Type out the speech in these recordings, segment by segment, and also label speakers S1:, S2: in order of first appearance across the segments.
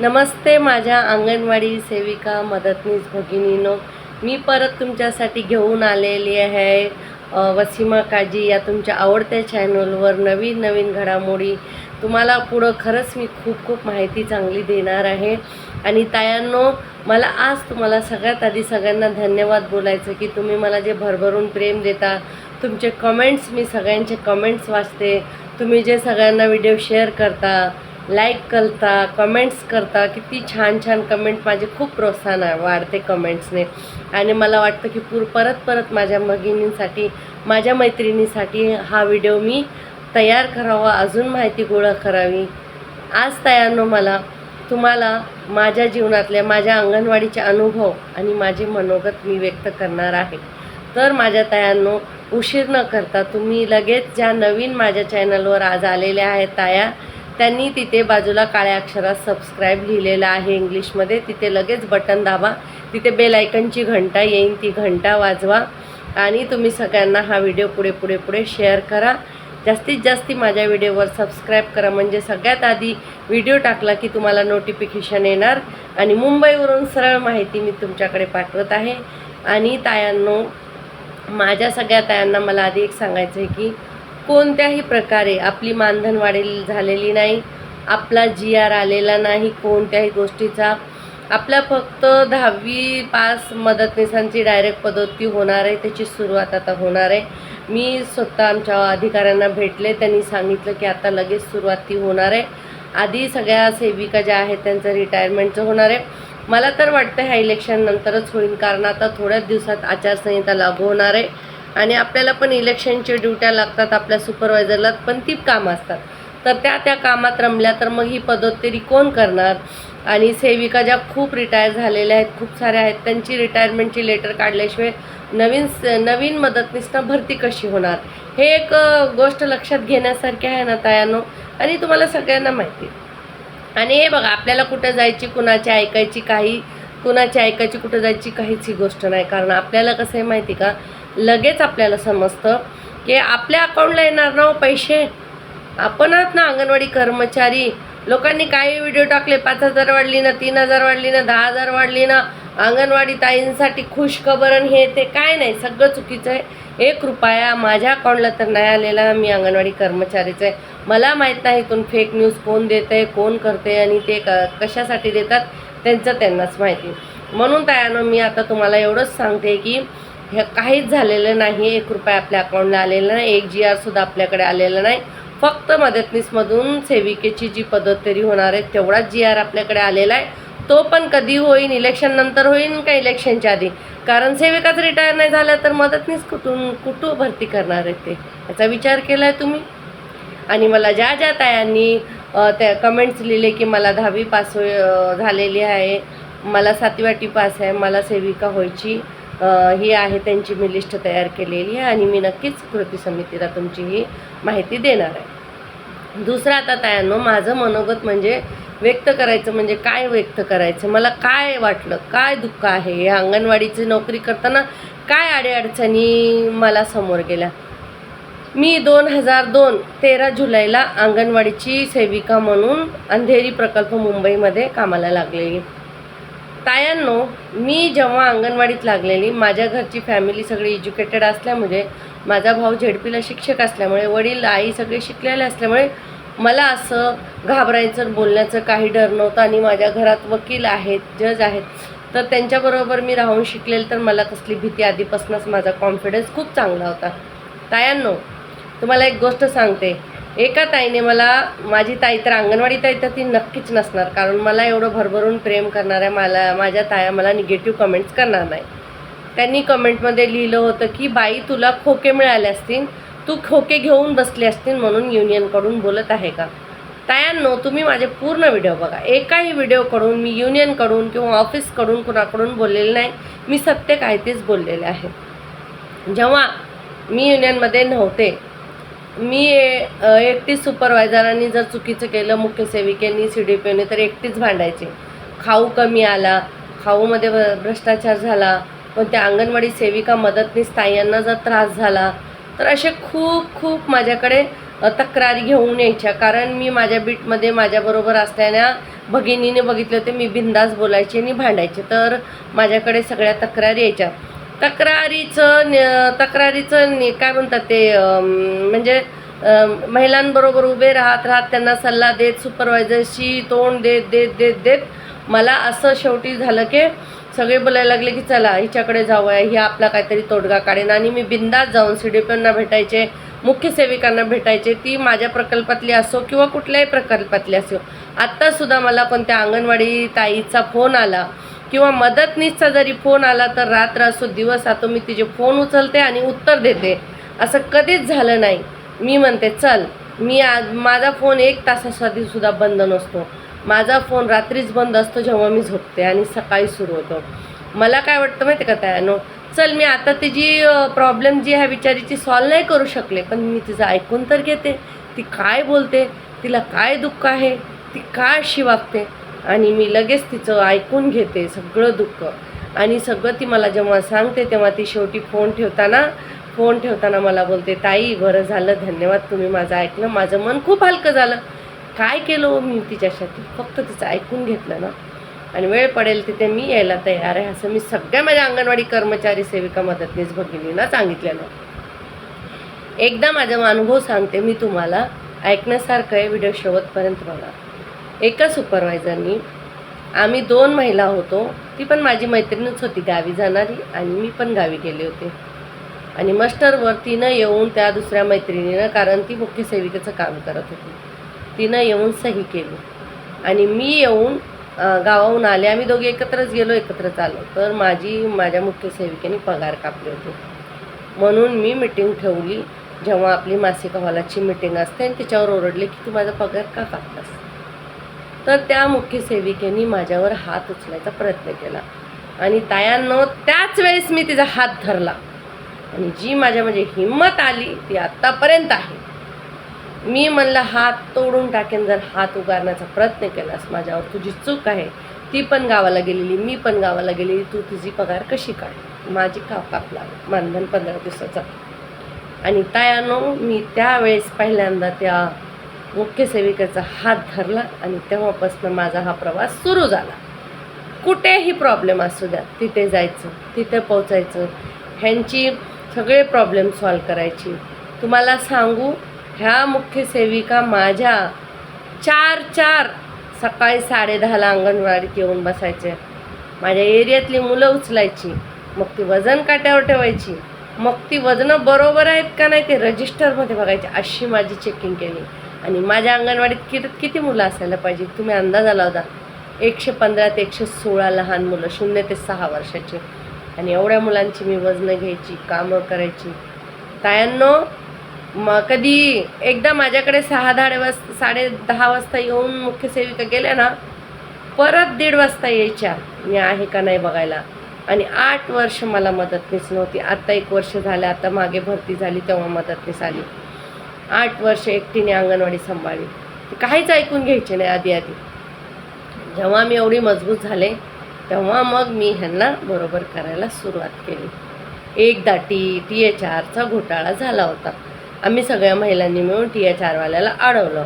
S1: नमस्ते माझ्या अंगणवाडी सेविका मदतनीस भगिनीनो. मी परत तुमच्यासाठी घेऊन आलेली आहे वसीमा काजी या तुमच्या आवडत्या चॅनलवर नवीन नवीन घडामोडी. तुम्हाला पुढं खरंच मी खूप खूप माहिती चांगली देणार आहे. आणि तायांनो मला आज तुम्हाला सगळ्यात आधी सगळ्यांना धन्यवाद बोलायचं की तुम्ही मला जे भरभरून प्रेम देता तुमचे कमेंट्स मी सगळ्यांचे कमेंट्स वाचते. तुम्ही जे सगळ्यांना व्हिडिओ शेअर करता लाईक करता कमेंट्स करता. किती छान छान कमेंट माझे खूप प्रोत्साहन आहे वाढते कमेंट्सने आणि मला वाटतं की पूर परत परत माझ्या भगिनींसाठी माझ्या मैत्रिणीसाठी हा व्हिडिओ मी तयार करावा अजून माहिती गोळा करावी. आज तयारनो मला. तुम्हाला माझ्या जीवनातल्या माझ्या अंगणवाडीचे अनुभव आणि माझे मनोगत मी व्यक्त करणार आहे. तर माझ्या तायांनो उशीर न करता तुम्ही लगेच ज्या नवीन माझ्या चॅनलवर आज आलेल्या आहेत ताया त्यांनी तिथे बाजूला काळ्या अक्षरात सबस्क्राईब लिहिलेलं आहे इंग्लिशमध्ये. तिथे लगेच बटन दाबा. तिथे बेलायकनची घंटा येईन ती घंटा वाजवा. आणि तुम्ही सगळ्यांना हा व्हिडिओ पुढे पुढे पुढे शेअर करा. जास्तीत जास्त माझ्या व्हिडिओवर सबस्क्राईब करा. म्हणजे सगळ्यात आधी व्हिडिओ टाकला की तुम्हाला नोटिफिकेशन येणार. आणि मुंबईवरून सरळ माहिती मी तुमच्याकडे पाठवत आहे. आणि तायांनो माझ्या सगळ्या तायांना मला आधी एक सांगायचं आहे की कोणत्याही प्रकारे आपली मानधन वाढेल झालेली नाही आपला जी आर आलेला नाही कोणत्याही गोष्टीचा. आपल्या फक्त दहावी पास मदतनीसांची डायरेक्ट पदोन्नती होणार आहे त्याची सुरुवात आता होणार आहे. मी स्वतः आमच्या अधिकाऱ्यांना भेटले त्यांनी सांगितलं की आता लगेच सुरुवात ती होणार आहे. आधी सगळ्या सेविका ज्या आहेत त्यांचं रिटायरमेंटचं होणार आहे. मला तर वाटतं ह्या इलेक्शननंतरच होईल कारण आता थोड्याच दिवसात आचारसंहिता लागू होणार आहे. आणि आपल्याला पण इलेक्शनच्या ड्युट्या लागतात आपल्या सुपरवायझरला पण ती कामं असतात. तर त्या त्या कामात रमल्या तर मग ही पदोत्तरी कोण करणार? आणि सेविका ज्या खूप रिटायर झालेल्या आहेत खूप साऱ्या आहेत त्यांची रिटायरमेंटची लेटर काढल्याशिवाय नवीन स- नवीन मदतनीसना भरती कशी होणार? हे एक गोष्ट लक्षात घेण्यासारखी आहे ना तायानो? आणि तुम्हाला सगळ्यांना माहिती आहे. आणि हे बघा आपल्याला कुठं जायची कुणाची ऐकायची काही कुणाची ऐकायची कुठं जायची काहीच ही गोष्ट नाही. कारण आपल्याला कसं आहे माहिती का? लगेच आपल्याला समजतं की आपल्या अकाउंटला येणार ना हो पैसे. आपण आहात ना अंगणवाडी कर्मचारी. लोकांनी काही व्हिडिओ टाकले पाच हजार वाढली ना तीन हजार वाढली ना दहा हजार वाढली ना अंगणवाडी ताईंसाठी खुशखबर आणि हे ते काय नाही सगळं चुकीचं आहे. एक रुपया माझ्या अकाउंटला तर नाही आलेला मी अंगणवाडी कर्मचारीच आहे. मला माहीत नाही इथून फेक न्यूज कोण देत आहे कोण करते आणि ते क कशासाठी देतात त्यांचं त्यांनाच माहिती. म्हणून त्यानं मी आता तुम्हाला एवढंच सांगते की हे काहीच झालेलं नाही एक रुपया आपल्या अकाउंटला आलेला नाही एक जी आरसुद्धा आपल्याकडे आलेला नाही. फक्त मदतनीसमधून सेविकेची जी पदोत्तरी होणार आहे तेवढाच जी आर आपल्याकडे आलेला आहे. तो पण कधी होईन इलेक्शन नंतर का इलेक्शनच्या आधी? कारण सेविकाच रिटायर नाही झाल्या तर मदतनीस कुठून कुठं भरती करणार आहेत ते? याचा विचार केला आहे तुम्ही? आणि मला ज्या ज्या तायांनी त्या कमेंट्स लिहिले की मला दहावी पास हो झालेली आहे मला सातवी आठवी पास आहे मला सेविका व्हायची हो ही आहे त्यांची मी लिस्ट तयार केलेली आहे आणि मी नक्कीच कृती समितीला तुमची ही माहिती देणार आहे. दुसरं आता तयानो माझं मनोगत म्हणजे व्यक्त करायचं म्हणजे काय व्यक्त करायचं? मला काय वाटलं? काय दुःख आहे? या अंगणवाडीची नोकरी करताना काय अडीअडचणी मला समोर गेल्या? मी दोन हजार दोन तेरा जुलैला अंगणवाडीची सेविका म्हणून अंधेरी प्रकल्प मुंबईमध्ये कामाला लागलेली. तायांनो मी जेव्हा अंगणवाडीत लागलेली माझ्या घरची फॅमिली सगळी एज्युकेटेड असल्यामुळे माझा भाऊ झेडपीला शिक्षक असल्यामुळे वडील आई सगळे शिकलेले असल्यामुळे मला असं घाबरायचं बोलण्याचं काही डर नव्हतं आणि माझ्या घरात वकील आहेत जज आहेत तर त्यांच्याबरोबर मी राहून शिकलेलं तर मला कसली भीती आधीपासूनच माझा कॉन्फिडन्स खूप चांगला होता. तायांनो तुम्हाला एक गोष्ट सांगते. एका ताईने मला माझी ताई तर अंगणवाडी ताई तर ती नक्कीच नसणार कारण मला एवढं भरभरून प्रेम करणाऱ्या मला माझ्या ताया मला निगेटिव्ह कमेंट्स करणार नाही. त्यांनी कमेंटमध्ये लिहिलं होतं की बाई तुला खोके मिळाले असतील तू खोके घेऊन बसले असतील म्हणून युनियनकडून बोलत आहे का? तायांनो तुम्ही माझे पूर्ण व्हिडिओ बघा. एकाही व्हिडिओकडून मी युनियनकडून किंवा ऑफिसकडून कुणाकडून बोललेले नाही मी सत्य काय तेच बोललेले आहे. जेव्हा मी युनियनमध्ये नव्हते मी एकटीच सुपरवायझरांनी जर चुकीचं केलं मुख्य सेविकेनी सी डी पीने तर एकटीच भांडायचे. खाऊ कमी आला खाऊमध्ये भ- भ्रष्टाचार झाला पण त्या अंगणवाडी सेविका मदतनीस ताईंना जर त्रास झाला तर असे खूप खूप माझ्याकडे तक्रारी घेऊन यायच्या. कारण मी माझ्या बीटमध्ये माझ्याबरोबर असलेल्या भगिनीने बघितले होते मी बिंदास बोलायचे आणि भांडायचे. तर माझ्याकडे सगळ्या तक्रारी यायच्या. तक्रारीचं न- तक्रारीचं नि- काय म्हणतात ते म्हणजे महिलांबरोबर उभे राहत राहत त्यांना सल्ला देत सुपरवायझरशी तोंड देत देत देत देत मला असं शेवटी झालं की सगळे बोलायला लागले की चला हिच्याकडे जाऊया ही आपला काहीतरी तोडगा काढेन. आणि मी बिंदास जाऊन सी डी पीना भेटायचे मुख्य सेविकांना भेटायचे ती माझ्या प्रकल्पातली असो किंवा कुठल्याही प्रकल्पातली असो. आत्तासुद्धा मला कोणत्या अंगणवाडी ताईचा फोन आला. किंवा मदतनीसचा जरी फोन आला तर रात्र असो दिवस असो मी तिचे फोन उचलते आणि उत्तर देते. असं कधीच झालं नाही. मी म्हणते चल मी आज माझा फोन एक तासासाठी सुद्धा बंद नसतो. माझा फोन रात्रीच बंद असतो जेव्हा मी झोपते आणि सकाळी सुरू होतो. मला काय वाटतं माहिती का त्यानो? चल मी आता तिची प्रॉब्लेम जी आहे विचारीची सॉल्व नाही करू शकले पण मी तिचं ऐकून तर घेते. ती काय बोलते? तिला काय दुःख आहे? ती काय अशी वागते? आणि मी लगेच तिचं ऐकून घेते सगळं दुःख. आणि सगळं ती मला जेव्हा सांगते तेव्हा ती शेवटी फोन ठेवताना फोन ठेवताना मला बोलते ताई बरं झालं धन्यवाद तुम्ही माझं ऐकलं. माझं मन खूप हलकं झालं. काय केलं हो मी तिच्यासाठी? फक्त तिचं ऐकून घेतलं ना. आणि वेळ पडेल तिथे मी यायला तयार आहे असं मी सगळ्या माझ्या अंगणवाडी कर्मचारी सेविका मदतनीस भगिनींना सांगितलेलं. एकदा माझा अनुभव सांगते मी तुम्हाला. ऐकण्यासारखं आहे व्हिडिओ शेवटपर्यंत बघा. एका सुपरवायझरनी आम्ही दोन महिला होतो. ती पण माझी मैत्रिणीच होती गावी जाणारी आणि मी पण गावी गेले होते. आणि मस्टरवर तिनं येऊन त्या दुसऱ्या मैत्रिणीनं कारण ती मुख्य सेविकेचं काम करत होती तिनं येऊन सही केली. आणि मी येऊन गावाहून आले. आम्ही दोघे एकत्रच गेलो एकत्रच आलो. तर माझी माझ्या मुख्य सेविकेने पगार कापले होते. म्हणून मी मिटिंग ठेवली. जेव्हा आपली मासिक हवालाची मिटिंग असते आणि त्याच्यावर ओरडले की तू माझा पगार का कापलास? तर त्या मुख्य सेविकेनी माझ्यावर हात उचलायचा प्रयत्न केला. आणि तायांनो त्याच वेळेस मी तिचा हात धरला. आणि जी माझ्या म्हणजे हिंमत आली ती आत्तापर्यंत आहे. मी म्हणलं हात तोडून टाकेन जर हात उगारण्याचा प्रयत्न केलास माझ्यावर तुझी चूक आहे ती पण गावाला गेलेली मी पण गावाला गेलेली तू तुझी पगार कशी काढ? माझी काप कापला मानधन पंधरा दिवसाचा. आणि तायानो मी त्यावेळेस पहिल्यांदा त्या मुख्य सेविकेचा हात धरला आणि तेव्हापासून माझा हा प्रवास सुरू झाला. कुठेही प्रॉब्लेम असू द्या तिथे जायचं तिथे पोचायचं ह्यांची सगळे प्रॉब्लेम सॉल्व करायची. तुम्हाला सांगू ह्या मुख्य सेविका माझ्या चार चार सकाळी साडेदहाला अंगणवाडीत येऊन बसायचे. माझ्या एरियातली मुलं उचलायची मग ती वजन काट्यावर ठेवायची. मग ती वजनं बरोबर आहेत का नाही ते रजिस्टरमध्ये बघायची अशी माझी चेकिंग केली. आणि माझ्या अंगणवाडीत किती किती मुलं असायला पाहिजे? तुम्ही अंदाज आला होता. एकशे पंधरा ते एकशे सोळा लहान मुलं शून्य ते सहा वर्षाचे. आणि एवढ्या मुलांची मी वजनं घ्यायची कामं करायची. तायांनो म कधी एकदा माझ्याकडे सहा धाडे वाज साडे दहा वाजता येऊन मुख्य सेविका गेल्या ना परत दीड वाजता यायच्या. मी आहे का नाही बघायला. आणि आठ वर्ष मला मदतनीस नव्हती. आत्ता एक वर्ष झालं आता मागे भरती झाली तेव्हा मदतनीस आली. आठ वर्ष एकटीने अंगणवाडी सांभाळली. ते काहीच ऐकून घ्यायचे नाही आधी आधी. जेव्हा मी एवढी मजबूत झाले तेव्हा मग मी ह्यांना बरोबर करायला सुरुवात केली. एकदा टी टी एच आरचा घोटाळा झाला होता. आम्ही सगळ्या महिलांनी मिळून टी एच आरवाल्याला अडवलं.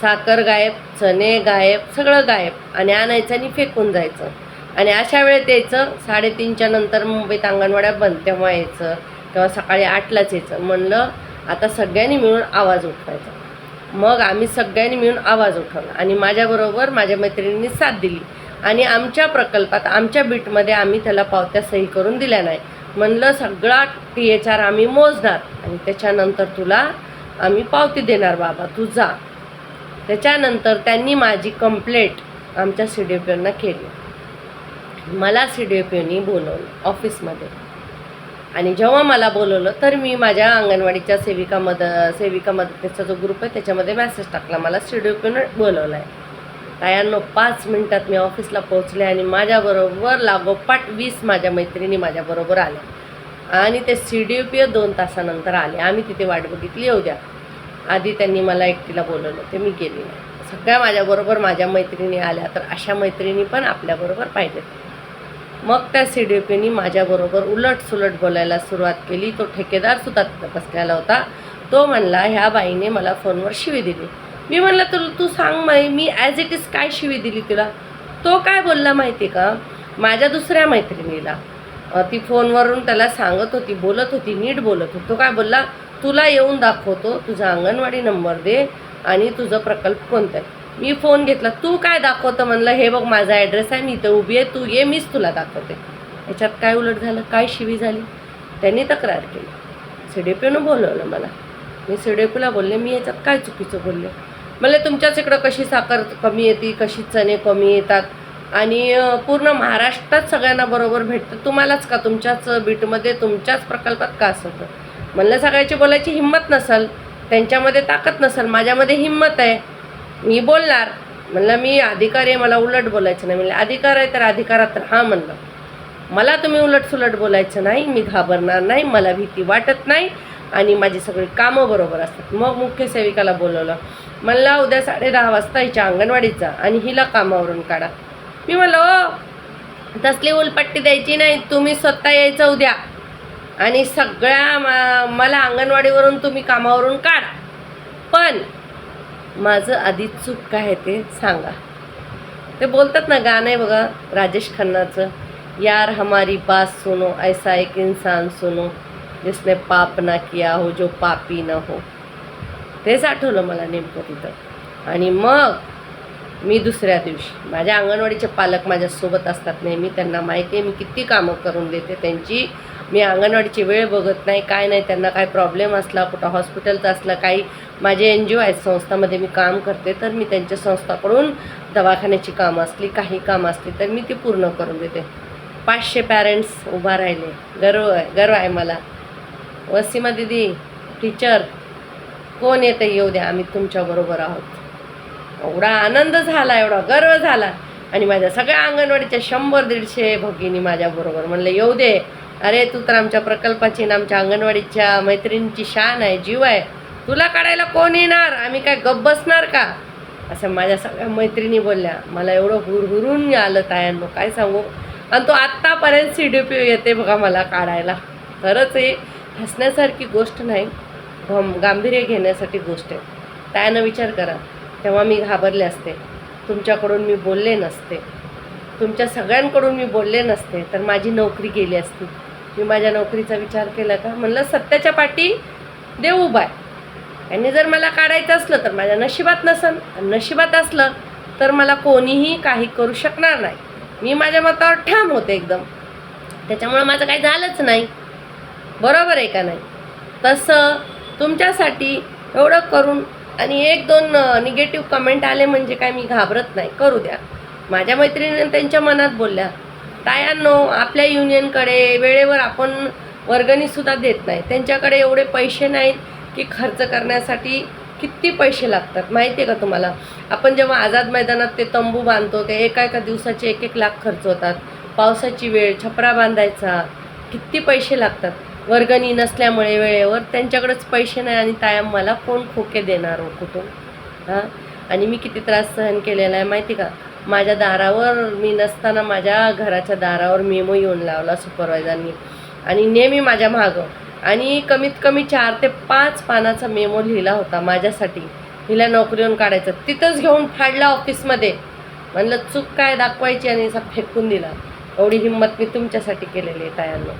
S1: साखर गायब चणे गायब सगळं गायब. आणि आणायचं आणि फेकून जायचं. आणि अशा वेळेत यायचं साडेतीनच्या नंतर मुंबईत अंगणवाड्या बंद तेव्हा यायचं. तेव्हा सकाळी आठलाच यायचं. म्हणलं आता सगळ्यांनी मिळून आवाज उठवायचा. मग आम्ही सगळ्यांनी मिळून आवाज उठवला आणि माझ्याबरोबर माझ्या मैत्रिणींनी साथ दिली. आणि आमच्या प्रकल्पात आमच्या बीटमध्ये आम्ही त्याला पावत्या सही करून दिल्या नाही. म्हणलं सगळा टी एच आर आम्ही मोजणार आणि त्याच्यानंतर तुला आम्ही पावती देणार बाबा तू जा. त्याच्यानंतर त्यांनी माझी कंप्लेंट आमच्या सी डी पी केली. मला सी डी पीनी बोलवलं ऑफिसमध्ये आणि जेव्हा मला बोलवलं तर मी माझ्या अंगणवाडीच्या सेविका मद सेविका मदतीचा जो ग्रुप आहे त्याच्यामध्ये मॅसेज टाकला. मला सी डी पीनं बोलवलं आहे तायांनो पाच मिनटात मी ऑफिसला पोहोचले आणि माझ्याबरोबर लागोपाठ वीस माझ्या मैत्रिणी माझ्याबरोबर आल्या. आणि ते सी डी पी दोन तासानंतर आले. आम्ही तिथे वाट बघितली. उद्या आधी त्यांनी मला एकटीला बोलवलं. ते मी गेली नाही. सगळ्या माझ्याबरोबर माझ्या मैत्रिणी आल्या. तर अशा मैत्रिणी पण आपल्याबरोबर पाहिजेत. मग त्या सी डी पीनी माझ्याबरोबर उलट सुलट बोलायला सुरुवात केली. तो ठेकेदारसुद्धा तिथं बसलेला होता. तो म्हणला ह्या बाईने मला फोनवर शिवी दिली. मी म्हणलं तुला तू सांग माई मी ॲज इट इज काय शिवी दिली तुला? तो काय बोलला माहिती आहे का? माझ्या दुसऱ्या मैत्रिणीला. ती फोनवरून त्याला सांगत होती बोलत होती नीट बोलत होती. तो काय बोलला तुला येऊन दाखवतो तुझा अंगणवाडी नंबर दे आणि तुझं प्रकल्प कोणता आहे? मी फोन घेतला तू काय दाखवतं? म्हणलं हे बघ माझा ॲड्रेस आहे मी इथं उभी आहे तू ये मीच तुला दाखवते. याच्यात काय उलट झालं? काय शिवी झाली? त्यांनी तक्रार केली. सी डी पीनं बोलवलं मला. मी सी डी पीला बोलले मी याच्यात काय चुकीचं बोलले? मला तुमच्याच इकडं कशी साखर कमी येते कशी चणे कमी येतात? आणि पूर्ण महाराष्ट्रात सगळ्यांना बरोबर भेटतं तुम्हालाच का? तुमच्याच बीटमध्ये तुमच्याच प्रकल्पात का असं होतं म्हणलं सगळ्याची बोलायची हिंमत नसेल त्यांच्यामध्ये ताकद नसेल माझ्यामध्ये हिंमत आहे. मी बोलणार. म्हणलं मी अधिकारी आहे मला उलट बोलायचं नाही. म्हणलं अधिकार आहे तर अधिकारात राहा म्हणलं. मला तुम्ही उलट सुलट बोलायचं नाही मी घाबरणार नाही मला भीती वाटत नाही आणि माझी सगळी कामं बरोबर असतात. मग मुख्य सेविकाला बोलवलं. म्हणला उद्या साडे दहा वाजता हिच्या अंगणवाडीत जा आणि हिला कामावरून काढा. मी म्हणलं ओ तसली उलपट्टी द्यायची नाही तुम्ही स्वतः यायचं उद्या आणि सगळ्या मा- मला अंगणवाडीवरून तुम्ही कामावरून काढा. पण माझं आधी चूक काय आहे ते सांगा. ते बोलतात ना गाणं आहे बघा राजेश खन्नाचं. यार हमारी बात सुनो ऐसा एक इन्सान सुनो जिसने पाप ना किया हो जो पापी न हो. तेच आठवलं मला नेमकं तिथं. आणि मग मी दुसऱ्या दिवशी माझ्या अंगणवाडीचे पालक माझ्यासोबत असतात नेहमी त्यांना माहिती आहे मी किती कामं करून देते त्यांची मी अंगणवाडीची वेळ बघत नाही काय नाही त्यांना काय प्रॉब्लेम असला कुठं हॉस्पिटलचा असला काही माझे एन जी ओ आहेत संस्थामध्ये मी काम करते तर मी त्यांच्या संस्थाकडून दवाखान्याची कामं असली काही कामं असली तर मी ती पूर्ण करून देते. पाचशे पॅरेंट्स उभा राहिले. गर्व आहे गर्व आहे मला. वसीमा दिदी टीचर कोण येतं? येऊ द्या आम्ही तुमच्याबरोबर आहोत. एवढा आनंद झाला एवढा गर्व झाला. आणि माझ्या सगळ्या अंगणवाडीच्या शंभर दीडशे भगिनी माझ्याबरोबर म्हणलं येऊ दे अरे तू तर आमच्या प्रकल्पाची आणि आमच्या अंगणवाडीच्या मैत्रिणीची शान आहे जीव आहे. तुला काढायला कोण येणार? आम्ही काय गप्प बसणार का? असं माझ्या सगळ्या मैत्रिणी बोलल्या. मला एवढं हुरहुरून आलं तायांनो काय सांगू? आणि तो आत्तापर्यंत सी डी पी येते बघा मला काढायला. खरंच हे हसण्यासारखी गोष्ट नाही. गम गांभीर्य घेण्यासाठी गोष्ट आहे. त्यानं विचार करा. तेव्हा मी घाबरले असते. तुमच्याकडून मी बोलले नसते. तुमच्या सगळ्यांकडून मी बोलले नसते. तर माझी नोकरी गेली असती. मी माझ्या नोकरीचा विचार केला का? म्हणलं सत्याच्या पाठी देव उभा आहे. आणि जर मला काढायचं असलं तर माझ्या नशिबात नसन. आणि नशिबात असलं तर मला कोणीही काही करू शकणार नाही. मी माझ्या मतावर ठाम होते एकदम. त्याच्यामुळं माझं काही झालंच नाही. बरोबर आहे का नाही? तसं तुमच्यासाठी एवढं करून आणि एक दोन निगेटिव्ह कमेंट आले म्हणजे काय मी घाबरत नाही. करू द्या. माझ्या मैत्रिणीने त्यांच्या मनात बोलल्या तायांनो आपल्या युनियनकडे वेळेवर आपण वर्गणीसुद्धा देत नाही. त्यांच्याकडे एवढे पैसे नाहीत की खर्च करण्यासाठी किती पैसे लागतात माहिती आहे का तुम्हाला? आपण जेव्हा आझाद मैदानात ते तंबू बांधतो ते एका एका दिवसाचे एक एक लाख खर्च होतात. पावसाची वेळ छपरा बांधायचा किती पैसे लागतात? वर्गणी नसल्यामुळे वेळेवर त्यांच्याकडेच पैसे नाही आणि तायम मला कोण खोके देणार हो कुठून? हां? आणि मी किती त्रास सहन केलेला आहे माहिती का? माझ्या दारावर मी नसताना माझ्या घराच्या दारावर मेमो येऊन लावला सुपरवायझरनी आणि नेहमी माझ्या मागं. आणि कमीत कमी चार ते पाच पानाचा मेमो लिहिला होता माझ्यासाठी. हिला नोकरीवरून काढायचं. तिथंच घेऊन फाडला ऑफिसमध्ये. म्हणलं चूक काय दाखवायची? आणि असा फेकून दिला. एवढी हिंमत मी तुमच्यासाठी केलेली आहे तायांनो.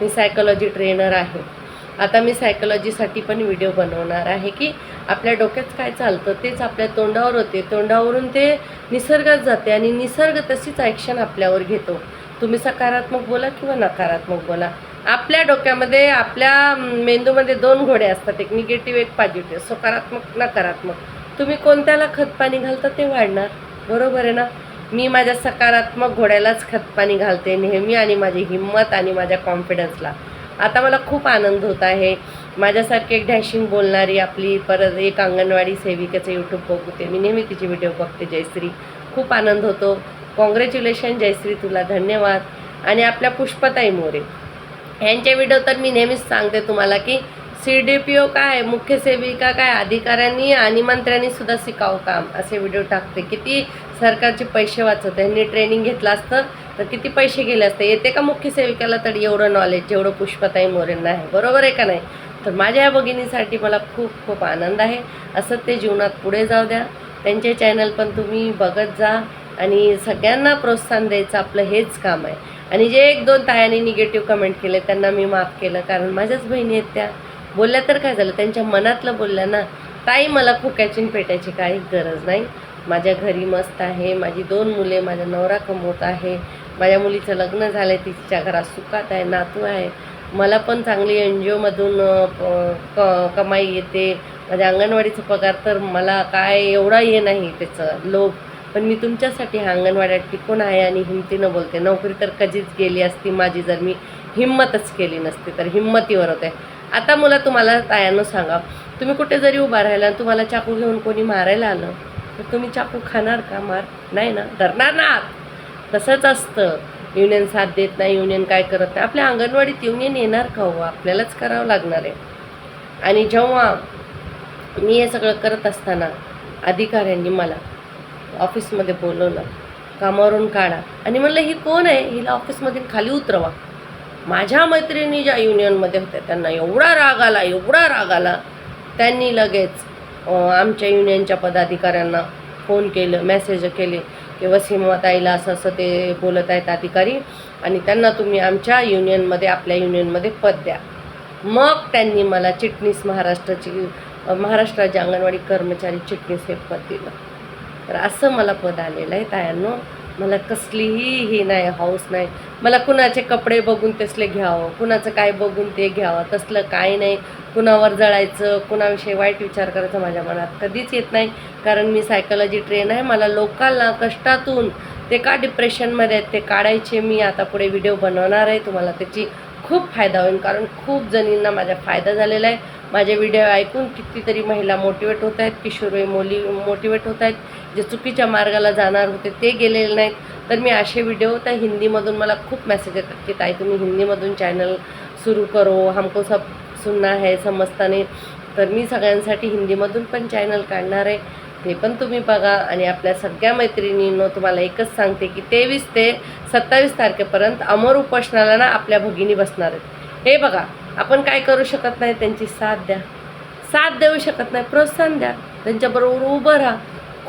S1: मी सायकोलॉजी ट्रेनर आहे. आता मी सायकोलॉजीसाठी पण व्हिडिओ बनवणार आहे की आपल्या डोक्यात काय चालतं तेच आपल्या तोंडावर होते. तोंडावरून ते निसर्गात जाते आणि निसर्ग तशीच ॲक्शन आपल्यावर घेतो. तुम्ही सकारात्मक बोला किंवा नकारात्मक बोला. आपल्या डोक्यामध्ये आपल्या मेंदूमध्ये दोन घोडे असतात. एक निगेटिव्ह एक पॉझिटिव्ह सकारात्मक नकारात्मक. तुम्ही कोणत्याला खतपाणी घालता ते वाढणार. बरोबर आहे ना? मी माझ्या सकारात्मक घोड्यालाच खतपाणी घालते नेहमी आणि माझी हिंमत आणि माझ्या कॉन्फिडन्सला आता मला खूप आनंद होत आहे. माझ्यासारखी एक डॅशिंग बोलणारी आपली परत एक अंगणवाडी सेविकेचं यूट्यूब बघते मी नेहमी तिची व्हिडिओ बघते जयश्री. खूप आनंद होतो. कॉंग्रॅच्युलेशन जयश्री तुला धन्यवाद. आणि आपल्या पुष्पताई मोरे. ह्यांचे व्हिडिओ तर मी नेहमीच सांगते तुम्हाला की सी डी पी ओ काय मुख्य सेविका काय? अधिकाऱ्यांनी आणि मंत्र्यांनी सुद्धा शिकावं काम. असे व्हिडिओ टाकते. किती सरकारचे पैसे वाचवते. ह्यांनी ट्रेनिंग घेतलं असतं. तर किती पैसे गेले असते? येते का मुख्य सेविकाला तरी एवढं नॉलेज जेवढं पुष्पताई मोरेंना आहे? बरोबर आहे का नाही? तर माझ्या या भगिनीसाठी मला खूप खूप आनंद आहे. असं ते जीवनात पुढे जाऊ द्या. त्यांचे चॅनल पण तुम्ही बघत जा आणि सगळ्यांना प्रोत्साहन द्यायचं आपलं हेच काम आहे. आणि जे एक दोन तायांनी निगेटिव्ह कमेंट केले त्यांना मी माफ केलं. कारण माझ्याच बहिणी आहेत त्या. बोलल्या तर काय झालं? त्यांच्या मनातलं बोलल्या ना ताई मला खोक्याची आणि पेटायची काही गरज नाही. माझ्या घरी मस्त आहे. माझी दोन मुले माझा नवरा कमवत आहे. माझ्या मुलीचं लग्न झालं आहे तिच्या घरात सुखात आहे नातू आहे. मला पण चांगली एन जी ओमधून क कमाई येते. माझ्या अंगणवाडीचा पगार तर मला काय एवढा हे नाही त्याचं लोभ. पण मी तुमच्यासाठी हा अंगणवाड्यात टिकून आहे आणि हिमतीनं बोलते. नोकरी तर कधीच गेली असती माझी जर मी हिंमतच केली नसती तर हिंमतीवर होते. आता मला तुम्हाला तायानं सांगा तुम्ही कुठे जरी उभा राहिला आणि तुम्हाला चाकू घेऊन कोणी मारायला आलं तर तुम्ही चाकू खाणार का? मार नाही ना? धरणार ना आत. तसंच असतं. युनियन साथ देत नाही युनियन काय करत नाही. आपल्या अंगणवाडीत युनियन येणार का हो? आपल्यालाच करावं लागणार आहे. आणि जेव्हा मी हे सगळं करत असताना अधिकाऱ्यांनी मला ऑफिसमध्ये बोलवलं कामावरून काढा. आणि म्हणलं ही कोण आहे? हिला ऑफिसमधून खाली उतरवा. माझ्या मैत्रिणी ज्या युनियनमध्ये होत्या त्यांना एवढा राग आला एवढा राग आला. त्यांनी लगेच आमच्या युनियनच्या पदाधिकाऱ्यांना फोन केलं मेसेज केले. की वसीमताईला असं असं ते बोलत आहेत अधिकारी. आणि त्यांना तुम्ही आमच्या युनियनमध्ये आपल्या युनियनमध्ये पद द्या. मग त्यांनी मला चिटणीस महाराष्ट्राची महाराष्ट्राचे अंगणवाडी कर्मचारी चिटणीस हे पद दिलं. तर असं मला पद आलेलं आहे तायांनो. मला कसलीही ही नाही हाऊस नाही. मला कुणाचे कपडे बघून तसले घ्यावं कुणाचं काय बघून ते घ्यावं तसलं काय नाही. कुणावर जळायचं कुणाविषयी वाईट विचार करायचा माझ्या मनात कधीच येत नाही. कारण मी सायकोलॉजी ट्रेन आहे मला लोकांना कष्टातून ते का डिप्रेशनमध्ये आहेत ते काढायचे मी. आता पुढे व्हिडिओ बनवणार आहे तुम्हाला त्याची खूप फायदा होईल. कारण खूप जणींना माझा फायदा झालेला आहे. माझे व्हिडिओ ऐकून कितीतरी महिला मोटिवेट होत आहेत किशोरवयी मुली मोटिवेट होत आहेत. जे चुकीच्या मार्गाला जाणार होते ते गेलेले नाहीत. तर मी असे व्हिडिओ त्या हिंदीमधून मला खूप मेसेज येतात की ताई तुम्ही हिंदीमधून चॅनल सुरू करो. हमको सब सुनना है समजता नाही. तर मी सगळ्यांसाठी हिंदीमधून पण चॅनल काढणार आहे. ते पण तुम्ही बघा. आणि आपल्या सगळ्या मैत्रिणींनो तुम्हाला एकच सांगते की तेवीस ते सत्तावीस तारखेपर्यंत अमर उपोषणाला ना आपल्या भगिनी बसणार आहेत. हे बघा आपण काय करू शकत नाही? त्यांची साथ द्या. साथ देऊ शकत नाही. प्रोत्साहन द्या. त्यांच्याबरोबर उभं राहा.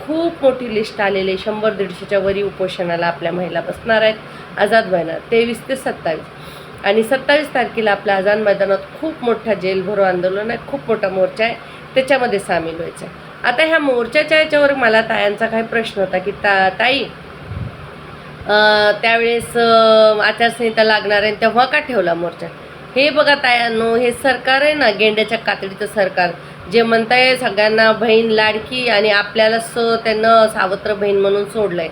S1: खूप मोठी लिस्ट आलेली आहे. शंभर दीडशेच्या वरी उपोषणाला आपल्या महिला बसणार आहेत. आझाद मैदानात तेवीस ते सत्तावीस. आणि सत्तावीस तारखेला आपल्या आझाद मैदानात खूप मोठा जेलभरो आंदोलन आहे. खूप मोठा मोर्चा आहे. त्याच्यामध्ये सामील व्हायचं आहे. आता ह्या मोर्चाच्या याच्यावर मला तायांचा काही प्रश्न होता की ता ताई त्यावेळेस आचारसंहिता लागणार आहे तेव्हा का ठेवला मोर्चा? हे बघा तायांनो हे सरकार आहे ना गेंड्याच्या कातडीचं सरकार. जे म्हणताय सगळ्यांना बहीण लाडकी आणि आपल्याला स त्यांना सावत्र बहीण म्हणून सोडलंय.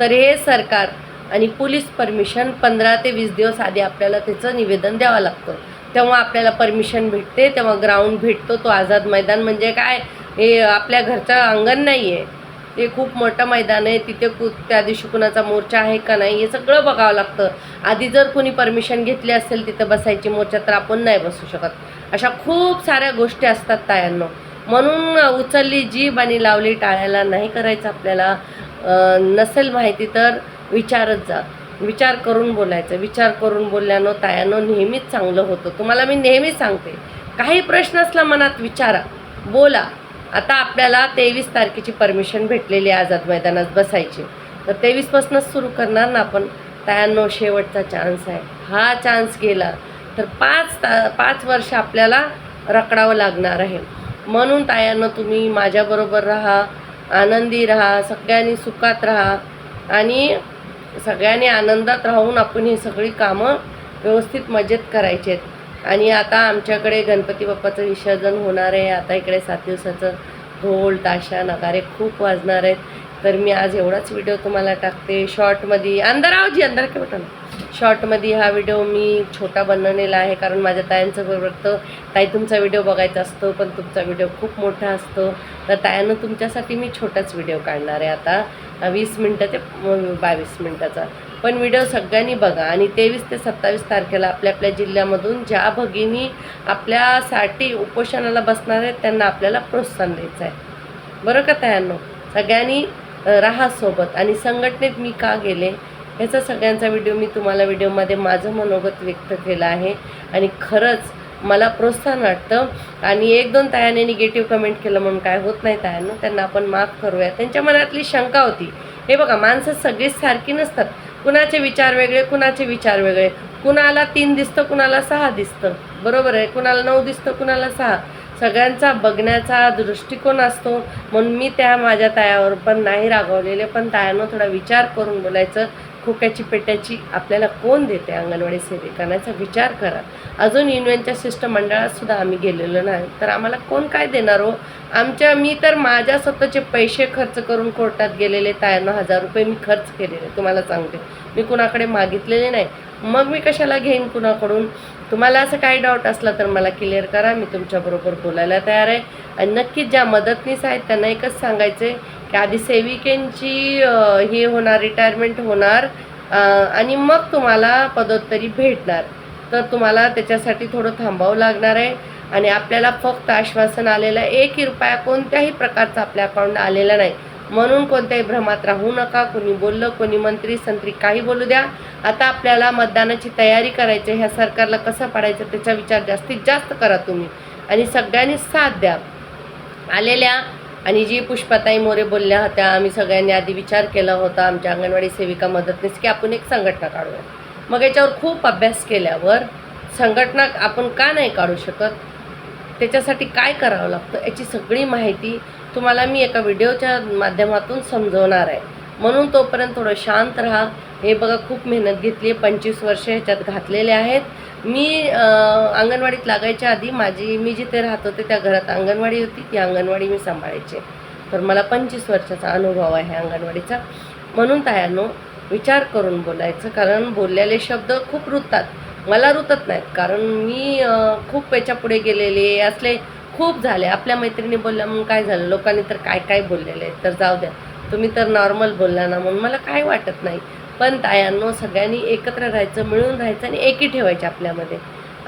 S1: तर हे सरकार आणि पोलीस परमिशन पंधरा ते वीस दिवस आधी आपल्याला त्याचं निवेदन द्यावं लागतं. तेव्हा आपल्याला परमिशन भेटते तेव्हा ग्राउंड भेटतो तो आझाद मैदान म्हणजे काय? हे आपल्या घरचं अंगण नाही आहे हे खूप मोठं मैदान आहे. तिथे कु त्या दिवशी कुणाचा मोर्चा आहे का नाही हे सगळं बघावं लागतं. आधी जर कोणी परमिशन घेतली असेल तिथं बसायची मोर्चा तर आपण नाही बसू शकत. अशा खूप साऱ्या गोष्टी असतात तायांनो. म्हणून उचलली जीभ आणि लावली टाळायला नाही करायचं आपल्याला. नसेल माहिती तर विचारत जा. विचार करून बोलायचं. विचार करून बोलल्यानं तायानं नेहमीच चांगलं होतं. तुम्हाला मी नेहमीच सांगते. काही प्रश्न असला मनात विचारा. बोला. आता आपल्याला तेवीस तारखेची परमिशन भेटलेली आझाद मैदानात बसायची. तर तेवीसपासूनच सुरू करणार ना आपण? त्यानो शेवटचा चान्स आहे. हा चान्स गेला तर पाच ता पाच वर्ष आपल्याला रखडावं लागणार आहे. म्हणून तायानं तुम्ही माझ्याबरोबर राहा आनंदी राहा सगळ्यांनी सुखात राहा आणि सगळ्यांनी आनंदात राहून आपण ही सगळी कामं व्यवस्थित मजेत करायची आहेत. आणि आता आमच्याकडे गणपती बाप्पाचं विसर्जन होणार आहे. आता इकडे सात दिवसाचं ढोल ताशा नगारे खूप वाजणार आहेत. तर मी आज एवढाच व्हिडिओ तुम्हाला टाकते. शॉर्टमध्ये अंदर आहो जी अंदर के बटन. शॉर्टमध्ये हा व्हिडिओ मी छोटा बनवलेला आहे कारण माझ्या तायांचं बरोबर तर ताई तुमचा व्हिडिओ बघायचा असतो पण तुमचा व्हिडिओ खूप मोठा असतो. तर तायानं तुमच्यासाठी मी छोटाच व्हिडिओ काढणार आहे आता. वीस मिनटं ते बावीस मिनटाचा. पण व्हिडिओ सगळ्यांनी बघा. आणि तेवीस ते सत्तावीस तारखेला आपल्या आपल्या जिल्ह्यामधून ज्या भगिनी आपल्यासाठी उपोषणाला बसणार आहेत त्यांना आपल्याला प्रोत्साहन द्यायचं आहे. बरं का तायांनो सगळ्यांनी राहा सोबत. आणि संघटनेत मी का गेले ह्याचा सगळ्यांचा व्हिडिओ मी तुम्हाला व्हिडिओमध्ये माझं मनोगत व्यक्त केलं आहे. आणि खरंच मला प्रोत्साहन वाटतं. आणि एक दोन तायाने निगेटिव्ह कमेंट केलं म्हणून काय होत नाही तायांना त्यांना आपण माफ करूया. त्यांच्या मनातली शंका होती. हे बघा माणसं सगळीच सारखी नसतात. कुणाचे विचार वेगळे कुणाचे विचार वेगळे. कुणाला तीन दिसतं कुणाला सहा दिसतं. बरोबर आहे? कुणाला नऊ दिसतं कुणाला सहा. सगळ्यांचा बघण्याचा दृष्टिकोन असतो. म्हणून मी त्या माझ्या तायावर पण नाही रागवलेले पण तायानं थोडा विचार करून बोलायचं. खोक्याची पेट्याची आपल्याला कोण देते अंगणवाडी सेविकांचा विचार करा. अजून युनियनच्या शिष्टमंडळातसुद्धा आम्ही गेलेलो नाही. तर आम्हाला कोण काय देणार हो? आमच्या मी तर माझ्या स्वतःचे पैसे खर्च करून कोर्टात गेलेले त्यांना हजार रुपये मी खर्च केलेले तुम्हाला सांगते. मी कुणाकडे मागितलेले नाही. मग मी कशाला घेईन कुणाकडून? तुम्हाला असं काही डाऊट असला तर मला क्लिअर करा. मी तुमच्याबरोबर बोलायला तयार आहे. आणि नक्कीच ज्या मदतनीस आहेत त्यांना एकच सांगायचं आहे आधी सेविकेंची हे होणार रिटायरमेंट होणार आणि मग तुम्हाला पदोत्तरी भेटणार. तर तुम्हाला त्याच्यासाठी थोडं थांबावं लागणार आहे. आणि आपल्याला फक्त आश्वासन आलेलं आहे एकही रुपया कोणत्याही प्रकारचा आपल्या अकाउंट आलेला नाही. म्हणून कोणत्याही भ्रमात राहू नका. कोणी बोललं कोणी मंत्री संत्री काही बोलू द्या. आता आपल्याला मतदानाची तयारी करायची आहे. ह्या सरकारला कसं पाडायचं त्याचा विचार जास्तीत जास्त करा तुम्ही. आणि सगळ्यांनी साथ द्या. आलेल्या आणि जी पुष्पाताई मोरे बोलल्या होत्या आम्ही सगळ्यांनी आधी विचार केला होता आमच्या अंगणवाडी सेविका मदतनीस की आपण एक संघटना काढूया. मग याच्यावर खूप अभ्यास केल्यावर संघटना आपण का नाही काढू शकत? त्याच्यासाठी काय करावं लागतं? याची सगळी माहिती तुम्हाला मी एका व्हिडिओच्या माध्यमातून समजवणार आहे. म्हणून तोपर्यंत थोडं शांत राहा. हे बघा खूप मेहनत घेतली आहे. पंचवीस वर्ष ह्याच्यात घातलेले आहेत. मी अंगणवाडीत लागायच्या आधी माझी मी जिथे राहत होते त्या घरात अंगणवाडी होती. ती अंगणवाडी मी सांभाळायचे. तर मला पंचवीस वर्षाचा अनुभव आहे अंगणवाडीचा. म्हणून तयानो विचार करून बोलायचं. कारण बोललेले शब्द खूप रुततात. मला रुतत नाहीत. कारण मी खूप याच्यापुढे गेलेले असले खूप झाले. आपल्या मैत्रिणी बोलल्या म्हणून काय झालं? लोकांनी तर काय काय बोललेले आहेत? तर जाऊ द्या. तुम्ही तर नॉर्मल बोलला ना म्हणून मला काय वाटत नाही? पण तायांनो सगळ्यांनी एकत्र राहायचं मिळून राहायचं आणि एकी ठेवायचे आपल्यामध्ये.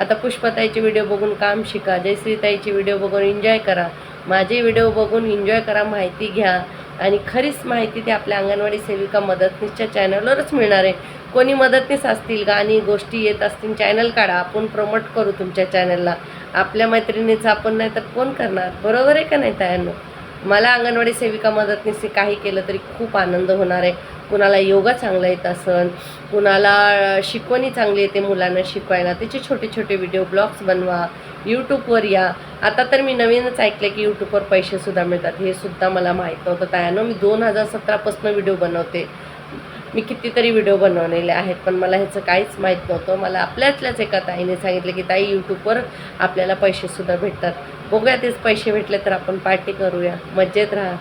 S1: आता पुष्पताईचे व्हिडिओ बघून काम शिका जयश्रीताईचे व्हिडिओ बघून एन्जॉय करा माझे व्हिडिओ बघून एन्जॉय करा माहिती घ्या आणि खरीच माहिती ती आपल्या अंगणवाडी सेविका मदतनीसच्या चॅनलवरच मिळणार आहे. कोणी मदतनीस असतील का आणि गोष्टी येत असतील चॅनल काढा. आपण प्रमोट करू तुमच्या चॅनलला. आपल्या मैत्रिणीचं आपण नाही तर कोण करणार? बरोबर आहे का नाही तायांनो? मला अंगणवाडी सेविका मदतनीसने काही केलं तरी खूप आनंद होणार आहे. कुणाला योगा चांगला येत असन कुणाला शिकवणी चांगली येते मुलांना शिकवायला त्याचे छोटे छोटे व्हिडिओ ब्लॉग्स बनवा यूट्यूबवर या. आता तर मी नवीनच ऐकलं की यूट्यूबवर पैसेसुद्धा मिळतात. हे सुद्धा मला माहीत नव्हतं. त्यानं मी दोन हजार सतरापासून व्हिडिओ बनवते. मी कितीतरी व्हिडिओ बनवलेले आहेत पण मला ह्याचं काहीच माहीत नव्हतं. मला आपल्यातल्याच एका ताईने सांगितलं की ताई यूट्यूबवर आपल्याला पैसेसुद्धा भेटतात. बघूया तेच पैसे भेटले तर आपण पार्टी करूया. मज्जेत राहा.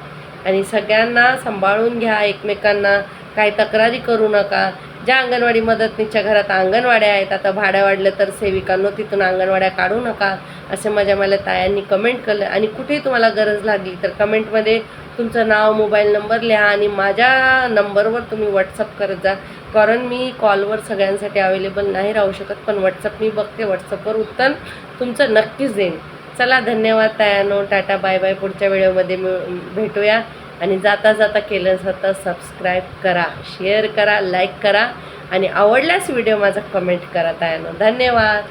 S1: आणि सगळ्यांना सांभाळून घ्या एकमेकांना काही तक्रारी करू नका. ज्या अंगणवाडी मदतनीच्या घरात अंगणवाड्या आहेत आता भाड्या वाढलं तर सेविकांनो तिथून अंगणवाड्या काढू नका असे माझ्या मला तायांनी कमेंट केलं. आणि कुठेही तुम्हाला गरज लागली तर कमेंटमध्ये तुमचं नाव मोबाईल नंबर लिहा आणि माझ्या नंबरवर तुम्ही व्हॉट्सअप करत जा. कारण मी कॉलवर सगळ्यांसाठी अवेलेबल नाही राहू शकत पण व्हॉट्सअप मी बघते. व्हॉट्सअपवर उत्तर तुमचं नक्कीच देईन. चला धन्यवाद तयानो. Tata bye bye. पुढच्या व्हिडिओमध्ये भेटूया. आणि जाता जाता केलं जातं सबस्क्राईब करा शेअर करा लाईक करा. आणि आवडल्यास व्हिडिओ माझा कमेंट करा तयानो. धन्यवाद.